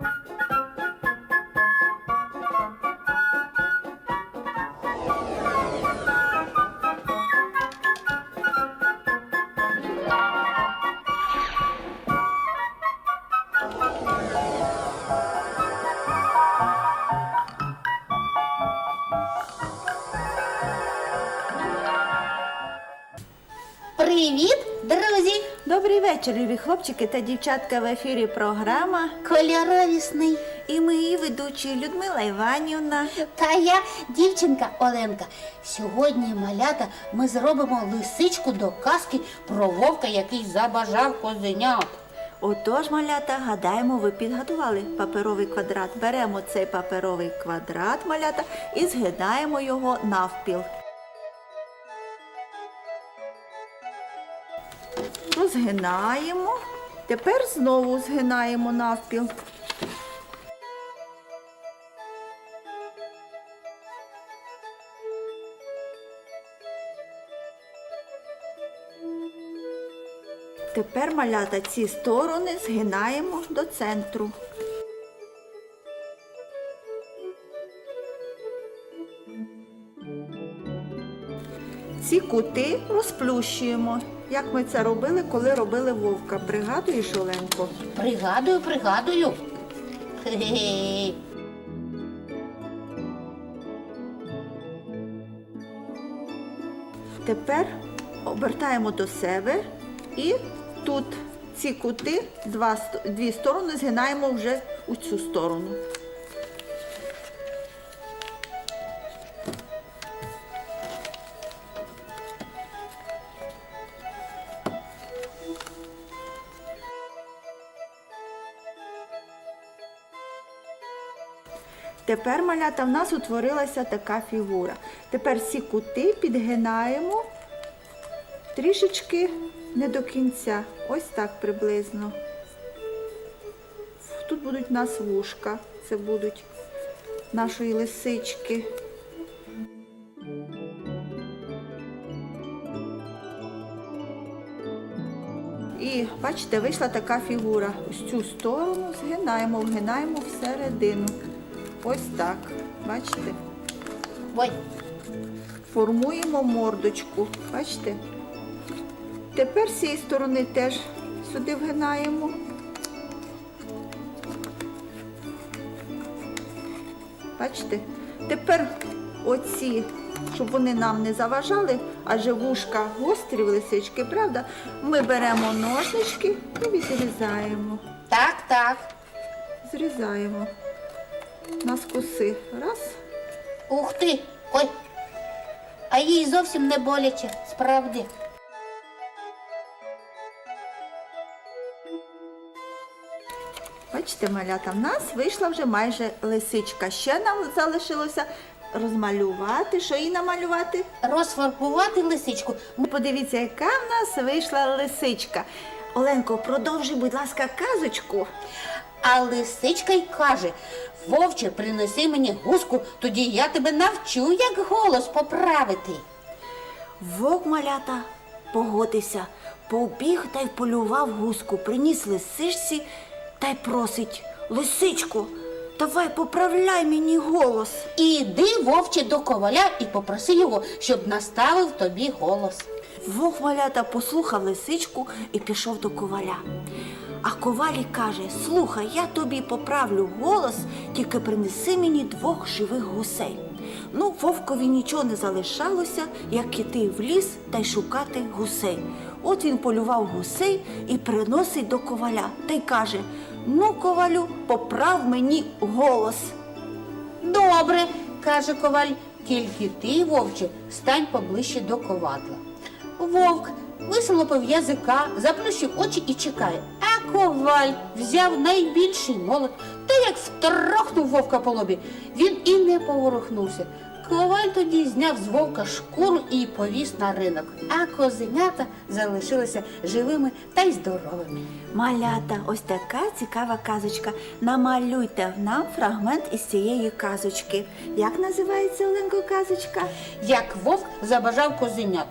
Thank you. Привіт, друзі! Добрий вечір, любі хлопчики та дівчатка в ефірі програма. Кольорові сни. І ми її ведучі Людмила Іванівна. Та я дівчинка Оленка. Сьогодні, малята, ми зробимо лисичку до казки про вовка, який забажав козенят. Отож, малята, гадаємо, ви підготували паперовий квадрат. Беремо цей паперовий квадрат, малята, і згинаємо його навпіл. Розгинаємо. Тепер знову згинаємо навпіл. Тепер малята ці сторони згинаємо до центру. Ці кути розплющуємо, як ми це робили, коли робили вовка. Пригадуєш, Оленко? Пригадую, пригадую. Тепер обертаємо до себе і тут ці кути, два, дві сторони згинаємо вже у цю сторону. Тепер, малята, в нас утворилася така фігура. Тепер всі кути підгинаємо трішечки не до кінця. Ось так приблизно. Тут будуть у нас вушка. Це будуть нашої лисички. І бачите, вийшла така фігура. Ось цю сторону згинаємо, вгинаємо всередину. Ось так. Бачите? Ой, Формуємо мордочку. Бачите? Тепер з цієї сторони теж сюди вгинаємо. Бачите? Тепер оці, щоб вони нам не заважали, адже вушка гострі в лисички, правда? Ми беремо ножнички і відрізаємо. так, так. Зрізаємо на скоси. Раз. Ух ти. Ой. А їй зовсім не боляче, справді. Бачите, малята, в нас вийшла вже майже лисичка. Ще нам залишилося розмалювати. Що їй намалювати? Розфарбувати лисичку. Ну, Подивіться, яка в нас вийшла лисичка. Оленко, продовжуй, будь ласка, казочку. А лисичка й каже: Вовче, принеси мені гуску, тоді я тебе навчу, як голос поправити. Вовк малята погодився, побіг та й полював гуску, приніс лисичці та й просить Лисичко, давай поправляй мені голос. Іди, вовче, до коваля і попроси його, щоб наставив тобі голос. Вовк малята послухав лисичку і пішов до коваля. А ковалі каже: Слухай, я тобі поправлю голос, тільки принеси мені двох живих гусей. Ну, вовкові нічого не залишалося, як іти в ліс та й шукати гусей. От він полював гусей і приносить до коваля та й каже: Ну, ковалю, поправ мені голос. Добре, каже коваль, тільки ти, вовче, стань поближче до ковадла. Вовк висолопив язика, заплющив очі і чекає. Коваль взяв найбільший молот та як втрохнув вовка по лобі, він і не поворухнувся. Коваль тоді зняв з вовка шкуру і повіз на ринок, а козенята залишилися живими та й здоровими. Малята, ось така цікава казочка. Намалюйте нам фрагмент із цієї казочки. Як називається Оленко казочка? Як вовк забажав козенят.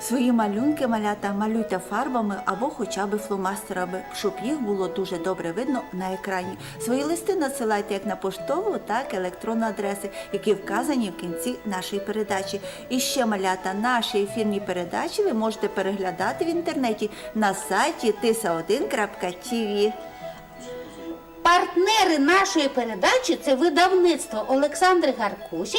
Свої малюнки малята малюйте фарбами або хоча б фломастерами, щоб їх було дуже добре видно на екрані. Свої листи надсилайте як на поштову, так і електронну адреси, які вказані в кінці нашої передачі. І ще малята наші ефірні передачі ви можете переглядати в інтернеті на сайті tisa1.tv. Партнери нашої передачі це видавництво Олександри Гаркусі.